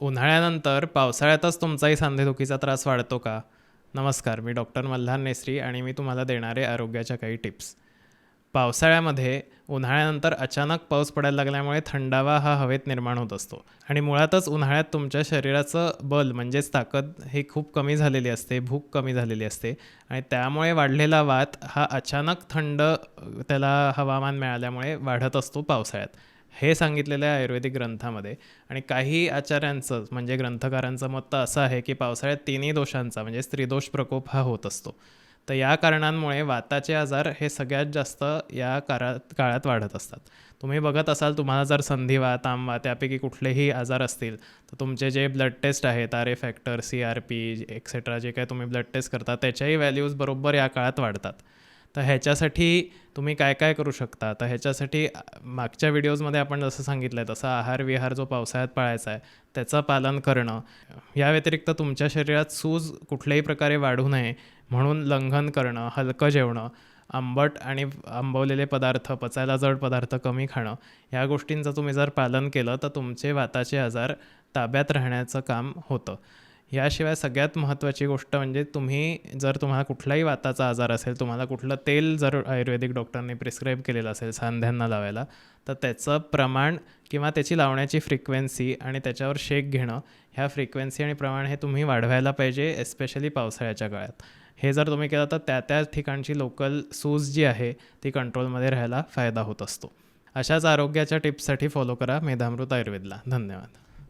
उन्हाळ्यानंतर पावसाळ्यातच तुमचाही सांधेदुखीचा त्रास वाढतो का? नमस्कार मी डॉक्टर मल्हार नेसरी आणि मी तुम्हाला देणारे आरोग्याच्या काही टिप्स. पावसाळ्यामध्ये उन्हाळ्यानंतर अचानक पाऊस पडायला लागल्यामुळे थंडावा हा हवेत निर्माण होत असतो आणि मुळातच उन्हाळ्यात तुमच्या शरीराचं बल म्हणजेच ताकद ही खूप कमी झालेली असते भूक कमी झालेली असते आणि त्यामुळे वाढलेला वात हा अचानक थंड त्याला हवामान मिळाल्यामुळे वाढत असतो पावसाळ्यात. हे सांगितलेलं आहे आयुर्वेदिक ग्रंथामध्ये. आणि काही आचार्यांचं म्हणजे ग्रंथकारांचं मत तर असं आहे की पावसाळ्यात तिन्ही दोषांचा म्हणजे स्त्रीदोष प्रकोप हा होत असतो. तर या कारणांमुळे वाताचे आजार हे सगळ्यात जास्त या काळात काळात वाढत असतात. तुम्ही बघत असाल तुम्हाला जर संधिवात तांबवात त्यापैकी कुठलेही आजार असतील तर तुमचे जे ब्लड टेस्ट आहेत R A factor C R P etcetera जे काही तुम्ही ब्लड टेस्ट करता त्याच्याही व्हॅल्यूज बरोबर या काळात वाढतात. तर ह्याच्यासाठी तुम्ही काय काय करू शकता? तर ह्याच्यासाठी मागच्या व्हिडिओजमध्ये आपण जसं सांगितलं आहे तसा आहार विहार जो पावसाळ्यात पाळायचा आहे त्याचं पालन करणं. या व्यतिरिक्त तुमच्या शरीरात सूज कुठल्याही प्रकारे वाढू नये म्हणून लंघन करणं हलकं जेवणं आंबट आणि आंबवलेले पदार्थ पचायला जड पदार्थ कमी खाणं ह्या गोष्टींचं तुम्ही जर पालन केलं तर तुमचे वाताचे आजार ताब्यात राहण्याचं काम होतं. याशिवाय सगळ्यात महत्त्वाची गोष्ट म्हणजे तुम्ही जर तुम्हाला कुठलाही वाताचा आजार असेल तुम्हाला कुठलं तेल जर आयुर्वेदिक डॉक्टरने प्रिस्क्राईब केलेलं असेल सांध्यांना लावायला तर त्याचं प्रमाण किंवा त्याची लावण्याची फ्रिक्वेन्सी आणि त्याच्यावर शेक घेणं ह्या फ्रिक्वेन्सी आणि प्रमाण हे तुम्ही वाढवायला पाहिजे एस्पेशली पावसाळ्याच्या काळात. हे जर तुम्ही केलं तर त्या त्या ठिकाणची लोकल सूज जी आहे ती कंट्रोलमध्ये राहायला फायदा होत असतो. अशाच आरोग्याच्या टिप्ससाठी फॉलो करा मेधामृत आयुर्वेदला. धन्यवाद.